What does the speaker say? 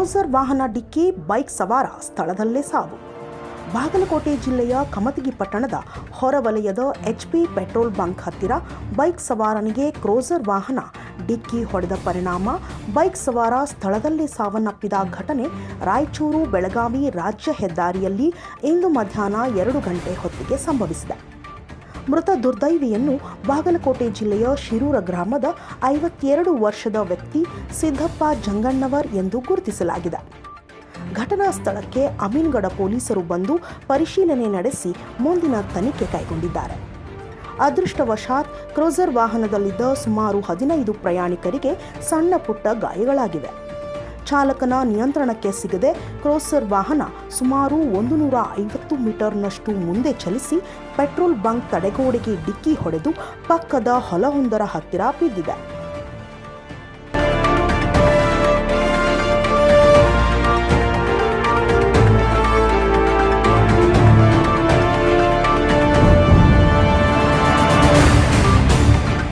Cruiser ವಾಹನ ಡಿಕ್ಕಿ, bike ಸವಾರ ಸ್ಥಳದಲ್ಲೇ ಸಾವು. ಬಾಗಲಕೋಟೆ ಜಿಲ್ಲೆಯ ಕಮತಗಿ ಪಟ್ಟಣದ ಹೊರವಲಯದ ಎಚ್ಪಿ ಪೆಟ್ರೋಲ್ ಬಂಕ್ ಹತ್ತಿರ ಬೈಕ್ ಸವಾರನಿಗೆ ಕ್ರೋಸರ್ ವಾಹನ ಡಿಕ್ಕಿ ಹೊಡೆದ ಪರಿಣಾಮ, ಬೈಕ್ ಸವಾರ ಸ್ಥಳದಲ್ಲೇ ಸಾವನ್ನಪ್ಪಿದ ಘಟನೆ ರಾಯಚೂರು, ಬೆಳಗಾವಿ ರಾಜ್ಯ ಹೆದ್ದಾರಿಯಲ್ಲಿ ಇಂದು ಮಧ್ಯಾಹ್ನ ಎರಡು ಗಂಟೆ ಹೊತ್ತಿಗೆ ಸಂಭವಿಸಿದೆ. ಮೃತ ದುರ್ದೈವಿಯನ್ನು ಬಾಗಲಕೋಟೆ ಜಿಲ್ಲೆಯ ಶಿರೂರ ಗ್ರಾಮದ ಐವತ್ತೆರಡು ವರ್ಷದ ವ್ಯಕ್ತಿ ಸಿದ್ದಪ್ಪ ಜಂಗಣ್ಣವರ್ ಎಂದು ಗುರುತಿಸಲಾಗಿದೆ. ಘಟನಾ ಸ್ಥಳಕ್ಕೆ ಅಮೀನ್ಗಡ ಪೊಲೀಸರು ಬಂದು ಪರಿಶೀಲನೆ ನಡೆಸಿ ಮುಂದಿನ ತನಿಖೆ ಕೈಗೊಂಡಿದ್ದಾರೆ. ಅದೃಷ್ಟವಶಾತ್ ಕ್ರೂಸರ್ ವಾಹನದಲ್ಲಿದ್ದ ಸುಮಾರು ಹದಿನೈದು ಪ್ರಯಾಣಿಕರಿಗೆ ಸಣ್ಣ ಪುಟ್ಟ ಗಾಯಗಳಾಗಿವೆ. ಚಾಲಕನ ನಿಯಂತ್ರಣಕ್ಕೆ ಸಿಗದೆ ಕ್ರೋಸರ್ ವಾಹನ ಸುಮಾರು ಒಂದು ನೂರ ಐವತ್ತು ಮೀಟರ್ನಷ್ಟು ಮುಂದೆ ಚಲಿಸಿ ಪೆಟ್ರೋಲ್ ಬಂಕ್ ತಡೆಗೋಡೆಗೆ ಡಿಕ್ಕಿ ಹೊಡೆದು ಪಕ್ಕದ ಹೊಲವೊಂದರ ಹತ್ತಿರ ಬಿದ್ದಿದೆ.